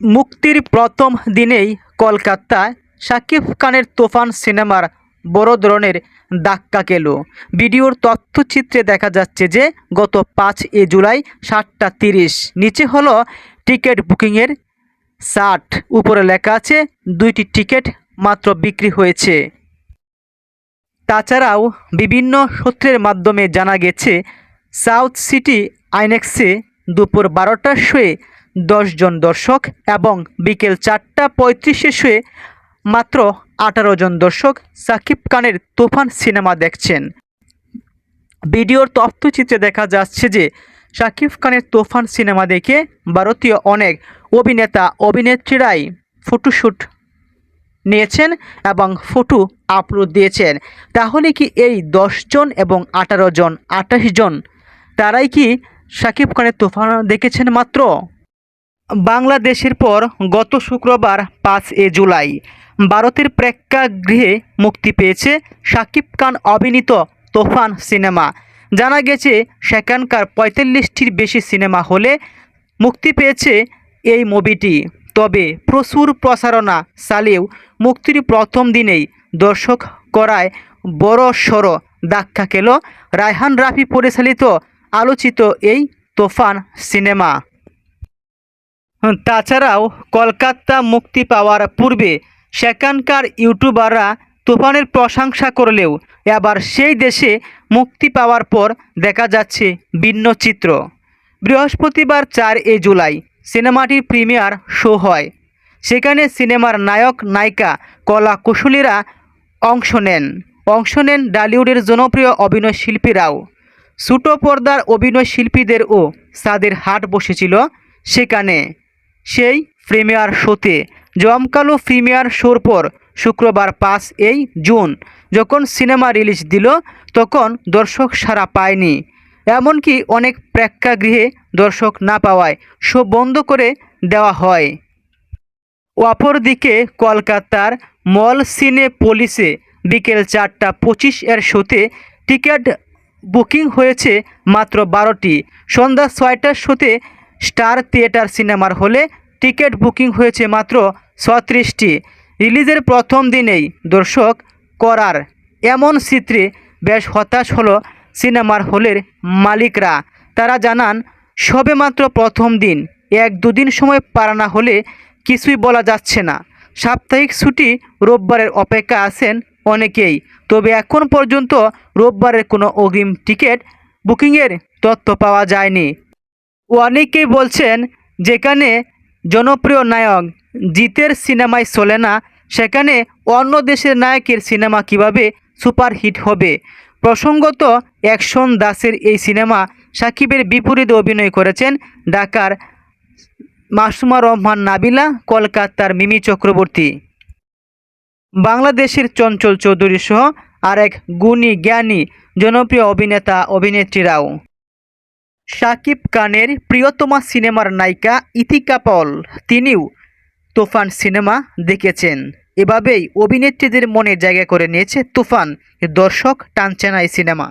মুক্তির প্রথম দিনেই কলকাতায় শাকিব খানের তোফান সিনেমার বড় ধরনের ধাক্কা খেল। ভিডিওর তথ্যচিত্রে দেখা যাচ্ছে যে, গত পাঁচ এ জুলাই সাতটা তিরিশ, নিচে হলো টিকিট বুকিংয়ের ষাট উপরে লেখা আছে, দুইটি টিকিট মাত্র বিক্রি হয়েছে। তাছাড়াও বিভিন্ন সূত্রের মাধ্যমে জানা গেছে, সাউথ সিটি আইনেক্সে দুপুর বারোটার শোয়ে জন দর্শক এবং বিকেল চারটা পঁয়ত্রিশে শোয়ে মাত্র আঠারো জন দর্শক সাকিব খানের তুফান সিনেমা দেখছেন। ভিডিওর তথ্যচিত্রে দেখা যাচ্ছে যে শাকিব খানের তুফান সিনেমা দেখে ভারতীয় অনেক অভিনেতা, অভিনেত্রীরাই ফটোশ্যুট নিয়েছেন এবং ফটো আপলোড দিয়েছেন। তাহলে কি এই জন এবং আঠারো জন, আঠাশ জন, তারাই কি শাকিব খানের তুফান দেখেছেন মাত্র। বাংলাদেশের পর গত শুক্রবার পাঁচ এ জুলাই, ভারতের প্রেক্ষাগৃহে মুক্তি পেয়েছে শাকিব খান অভিনীত তোফান সিনেমা। জানা গেছে, সেখানকার পঁয়তাল্লিশটির বেশি সিনেমা হলে মুক্তি পেয়েছে এই মুভিটি। তবে প্রচুর প্রচারণা চালিয়েও মুক্তির প্রথম দিনেই দর্শক করায় বড় সড়ো ধাক্কা খেল রায়হান রাফি পরিচালিত আলোচিত এই তোফান সিনেমা। তাছাড়াও কলকাতা মুক্তি পাওয়ার পূর্বে সেখানকার ইউটিউবাররা তুফানের প্রশংসা করলেও এবার সেই দেশে মুক্তি পাওয়ার পর দেখা যাচ্ছে ভিন্ন চিত্র। বৃহস্পতিবার চার এ জুলাই সিনেমাটির প্রিমিয়ার শো হয়। সেখানে সিনেমার নায়ক, নায়িকা, কলা কুশলীরা অংশ নেন। অংশ নেন ডালিউডের জনপ্রিয় অভিনয় শিল্পীরাও। ছোটো পর্দার অভিনয় শিল্পীদেরও সাদের হাট বসেছিল সেখানে। সেই প্রিমিয়ার শোতে জমকালো প্রিমিয়ার শোর পর শুক্রবার পাঁচ এই জুন যখন সিনেমা রিলিজ দিল, তখন দর্শক সারা পায়নি। এমনকি অনেক প্রেক্ষাগৃহে দর্শক না পাওয়ায় শো বন্ধ করে দেওয়া হয়। অপরদিকে কলকাতার মল সিনে পুলিশে বিকেল চারটা পঁচিশ এর শোতে টিকিট বুকিং হয়েছে মাত্র বারোটি। সন্ধ্যা ছয়টার শোতে স্টার থিয়েটার সিনেমার হলে টিকিট বুকিং হয়েছে মাত্র ছত্রিশটি। রিলিজের প্রথম দিনেই দর্শক করার এমন চিত্রে বেশ হতাশ হলো সিনেমার হলের মালিকরা। তারা জানান, সবেমাত্র প্রথম দিন, এক দুদিন সময় পার না হলে কিছুই বলা যাচ্ছে না। সাপ্তাহিক ছুটি রোববারের অপেক্ষা আছেন অনেকেই। তবে এখন পর্যন্ত রোববারের কোনো অগ্রিম টিকিট বুকিংয়ের তথ্য পাওয়া যায়নি। অনেকেই বলছেন, যেখানে জনপ্রিয় নায়ক জিতের সিনেমায় চলে না, সেখানে অন্য দেশের নায়কের সিনেমা কীভাবে সুপারহিট হবে? প্রসঙ্গত, অ্যাকশন দাসের এই সিনেমা সাকিবের বিপরীতে অভিনয় করেছেন ঢাকার মাসুমা রহমান নাবিলা, কলকাতার মিমি চক্রবর্তী। বাংলাদেশের চঞ্চল চৌধুরী সহ আরেক গুণী জ্ঞানী, জনপ্রিয় অভিনেতা, অভিনেত্রীরাও। শাকিব খানের প্রিয়তমা সিনেমার নায়িকা ইতিকা পল, তিনিও তুফান সিনেমা দেখেছেন। এভাবেই অভিনেত্রীদের মনে জায়গা করে নিয়েছে তুফান, দর্শক টানছে না এই সিনেমা।